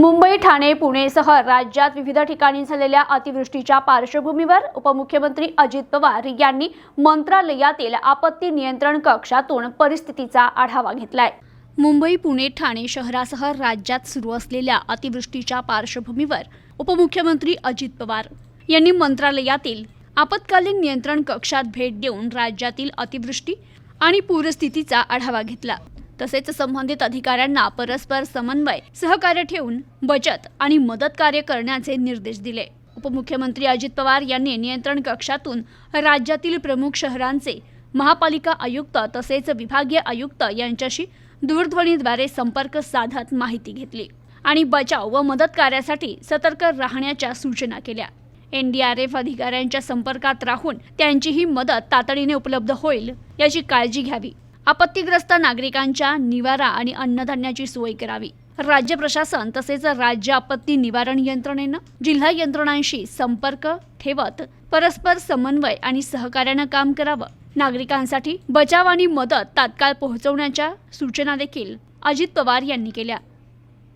मुंबई ठाणे पुणेसह राज्यात विविध ठिकाणी झालेल्या अतिवृष्टीच्या पार्श्वभूमीवर उपमुख्यमंत्री अजित पवार यांनी मंत्रालयातील आपत्ती नियंत्रण कक्षातून परिस्थितीचा आढावा घेतलाय. मुंबई पुणे ठाणे शहरासह राज्यात सुरू असलेल्या अतिवृष्टीच्या पार्श्वभूमीवर उपमुख्यमंत्री अजित पवार यांनी मंत्रालयातील आपत्कालीन नियंत्रण कक्षात भेट देऊन राज्यातील अतिवृष्टी आणि पूरस्थितीचा आढावा घेतला. तसेच संबंधित अधिकाऱ्यांना परस्पर समन्वय सहकार्य ठेवून बचत आणि मदत कार्य करण्याचे निर्देश दिले. उपमुख्यमंत्री अजित पवार यांनी नियंत्रण कक्षातून राज्यातील प्रमुख शहरांचे महापालिका आयुक्त तसेच विभागीय आयुक्त यांच्याशी दूरध्वनीद्वारे संपर्क साधत माहिती घेतली आणि बचाव व मदत कार्यासाठी सतर्क राहण्याच्या सूचना केल्या. एनडीआरएफ अधिकाऱ्यांच्या संपर्कात राहून त्यांचीही मदत तातडीने उपलब्ध होईल याची काळजी घ्यावी. आपत्तीग्रस्त नागरिकांच्या निवारा आणि अन्नधान्याची सोय करावी. राज्य प्रशासन तसेच राज्य आपत्ती निवारण यंत्रणेनं जिल्हा यंत्रणांशी संपर्क ठेवत परस्पर समन्वय आणि सहकार्यानं काम करावं. नागरिकांसाठी बचाव आणि मदत तात्काळ पोहोचवण्याच्या सूचना देखील अजित पवार यांनी केल्या.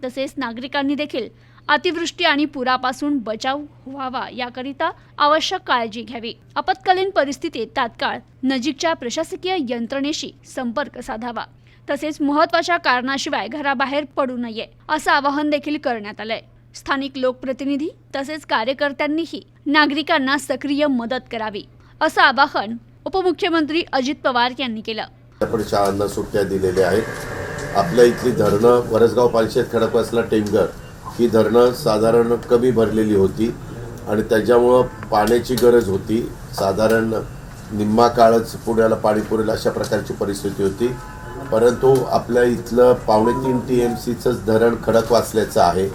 तसेच नागरिकांनी देखील अतिवृष्टी आणि पुरापासून बचाव व्हावा याकरिता आवश्यक काळजी घ्यावी. आपत्कालीन परिस्थितीत तात्काळ नजीकच्या प्रशासकीय यंत्रणेशी संपर्क साधावा. तसेच महत्त्वाच्या कारणाशिवाय घराबाहेर पडू नये असं आवाहन देखील करण्यात आलंय. स्थानिक लोकप्रतिनिधी तसेच कार्यकर्त्यांनीही नागरिकांना सक्रिय मदत करावी असं आवाहन उपमुख्यमंत्री अजित पवार यांनी केलं. शाळांना सुट्ट्या दिलेल्या आहेत. आपल्या इथली धरणं वरसगाव पालशेत खडकवासला टेमघर. ही धरणं साधारण कमी भरलेली होती आणि त्याच्यामुळं पाण्याची गरज होती. साधारण निम्मा काळच पुण्याला पाणी पुरेल अशा प्रकारची परिस्थिती होती. परंतु आपल्या इथलं पावणे तीन टी एम सीचंच धरण खडक वाचल्याचं आहे.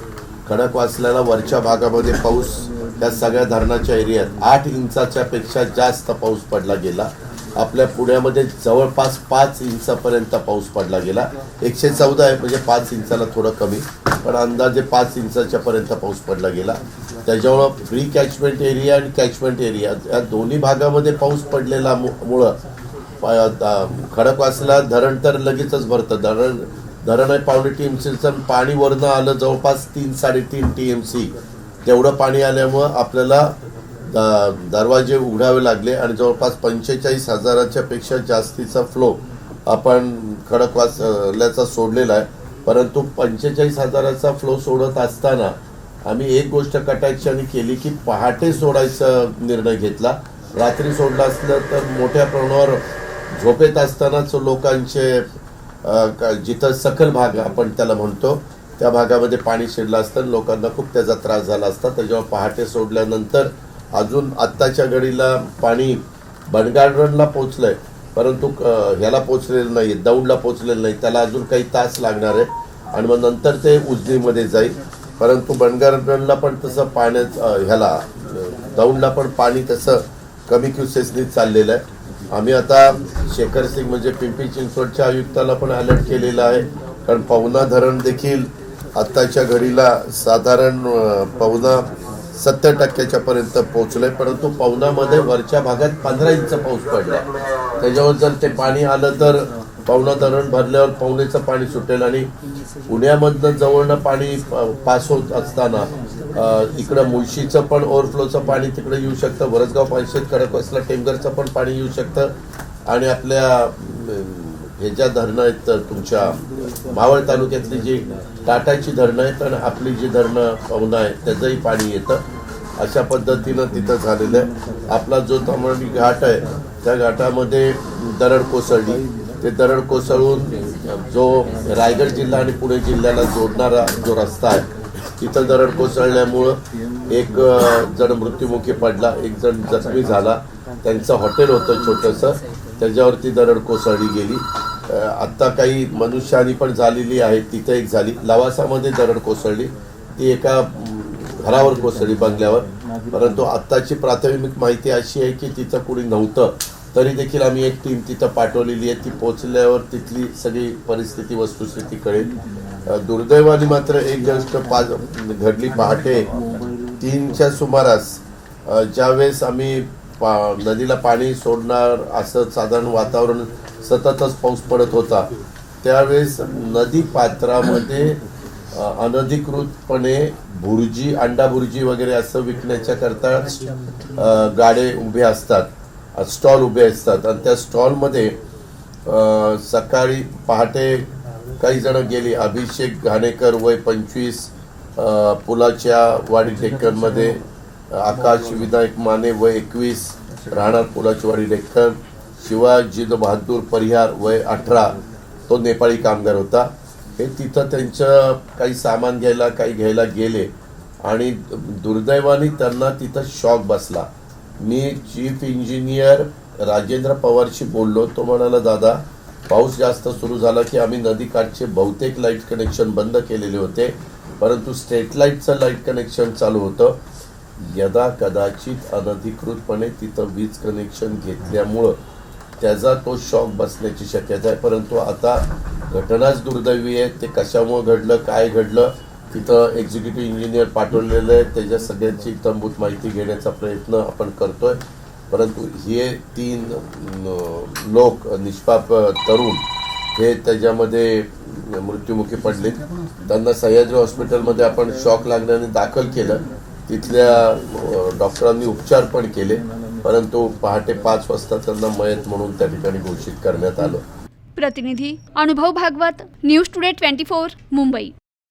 खडक वाचल्याला वरच्या भागामध्ये पाऊस त्या सगळ्या धरणाच्या एरियात आठ इंचाच्या पेक्षा जास्त पाऊस पडला गेला. आपल्या पुण्यामध्ये जवळपास पाच इंचापर्यंत पाऊस पडला गेला. एकशे चौदा आहे म्हणजे पाच इंचाला थोडं कमी. पण अंदाजे पाच इंचाच्या पर्यंत पाऊस पडला गेला. त्याच्यामुळं प्री कॅचमेंट एरिया आणि कॅचमेंट एरिया या दोन्ही भागामध्ये पाऊस पडलेला मु- मुळं प- खडकवासला धरण तर लगेचच भरतं. धरण धरण आहे पावणे टी एम सीचं पाणी वरनं आलं जवळपास तीन साडेतीन टी एम सी तेवढं पाणी आल्यामुळं आपल्याला द- दरवाजे उघडावे लागले आणि जवळपास पंचेचाळीस हजाराच्या पेक्षा जास्तीचा फ्लो आपण खडकवासल्याचा सोडलेला आहे. परंतु पंचेचाळीस हजाराचा फ्लो सोडत असताना आम्ही एक गोष्ट कटाक्षाने केली की पहाटे सोडायचा निर्णय घेतला. रात्री सोडलं असलं तर मोठ्या प्रमाणावर झोपेत असतानाच लोकांचे का- जिथं सखल भाग आपण त्याला म्हणतो त्या भागामध्ये पाणी शिरलं असतं लोकांना खूप त्याचा त्रास झाला असता. त्याच्यावर पहाटे सोडल्यानंतर अजून आत्ताच्या घडीला पाणी बनगार्डनला पोचलंय परंतु ह्याला पोचलेलं नाही दौडला पोचलेलं नाही त्याला अजून काही तास लागणार आहे आणि मग नंतर ते उजनीमध्ये जाईल. परंतु बनगार्डनला पण तसं पाण्यात ह्याला दौडला पण पाणी तसं कमी क्युसेसनी चाललेलं आहे. आम्ही आता शेखर सिंग म्हणजे पिंपरी चिंचवडच्या आयुक्ताला पण अलर्ट केलेला आहे. कारण पवना धरण देखील आत्ताच्या घडीला साधारण पवना सत्तर टक्क्याच्या पर्यंत पोहोचलंय. परंतु पवनामध्ये वरच्या भागात पंधरा इंच पाऊस पडला त्याच्यावर जर ते पाणी आलं तर पवना धरण भरल्यावर पवनेचं पाणी सुटेल आणि पुण्यामधनं जवळनं पाणी पास होत असताना इकडं मुळशीचं पण ओव्हरफ्लोचं पाणी तिकडे येऊ शकतं. वरसगाव पानशेत खडकवासला टेमघरचं पण पाणी येऊ शकतं. आणि आपल्या हे ज्या धरणं आहेत तर तुमच्या मावळ तालुक्यातली जी टाटाची धरणं आहेत आणि आपली जी धरणं पवना आहे त्याचंही पाणी येतं. अशा पद्धतीनं तिथं झालेलं आहे. आपला जो तमणी घाट आहे त्या घाटामध्ये दरड कोसळली. ते दरड कोसळून जो रायगड जिल्हा आणि पुणे जिल्ह्याला जोडणारा जो रस्ता आहे तिथं दरड कोसळल्यामुळं एक जण मृत्युमुखी पडला एक जण जखमी झाला. त्यांचं हॉटेल होतं छोटंसं त्याच्यावरती दरड कोसळली गेली. आत्ता काही मनुष्यानी पण झालेली आहे तिथं एक झाली. लवासामध्ये दरड कोसळली. ती एका घरावर कोसळली बंगल्यावर. परंतु आत्ताची प्राथमिक माहिती अशी आहे की तिथं कुणी नव्हतं. तरी देखील आम्ही एक टीम तिथं पाठवलेली आहे. ती पोचल्यावर तिथली सगळी परिस्थिती वस्तुस्थिती कळेल. दुर्दैवाने मात्र एक गोष्ट पाच घडली पहाटे तीनच्या सुमारास. ज्यावेळेस आम्ही पा नदीला पाणी सोडणार असं साधारण वातावरण सततच पाऊस पडत होता. त्यावेळेस नदी पात्रामध्ये अनधिकृतपणे भुर्जी अंडा भुर्जी वगैरे असं विकण्याच्या करता गाडे उभे असतात स्टॉल उभे असतात. आणि त्या स्टॉलमध्ये सकाळी पहाटे काही जण गेली. अभिषेक घाणेकर वय पंचवीस पुलाच्या वाडी डेक्कनमध्ये आकाश विनायक माने वय एकवीस राहणार पुलाची वाडी डेक्कन शिवाजी बहादूर परिहार वय अठरा तो नेपाळी कामगार होता. हे तिथं त्यांचं काही सामान घ्यायला काही घ्यायला गेले. आणि दुर्दैवाने त्यांना तिथं शॉक बसला. मी चीफ इंजिनियर राजेंद्र पवारशी बोललो. तो म्हणाला दादा पाऊस जास्त सुरू झाला की आम्ही नदीकाठचे बहुतेक लाइट कनेक्शन बंद केलेले होते. परंतु स्टेट लाईटचं लाइट कनेक्शन चालू होतं. यदा कदाचित अनधिकृतपणे तिथं वीज कनेक्शन घेतल्यामुळं त्याचा तो शॉक बसण्याची शक्यता आहे. परंतु आता घटनाच दुर्दैवी आहे. ते कशामुळं घडलं काय घडलं तिथं एक्झिक्युटिव्ह इंजिनियर पाठवलेलं आहे. त्याच्या सगळ्यांची तंबूत माहिती घेण्याचा प्रयत्न आपण करतोय. परंतु हे तीन लोक निष्पाप तरुण हे त्याच्यामध्ये मृत्युमुखी पडले त्यांना सह्याद्री हॉस्पिटलमध्ये आपण शॉक लागल्याने दाखल केलं. तिथल्या डॉक्टरांनी उपचार पण केले. परंतु पहाटे पाच वाजता त्यांना मयत म्हणून त्या ठिकाणी घोषित करण्यात आलं. प्रतिनिधी Anubhav Bhagwat news today twenty four Mumbai.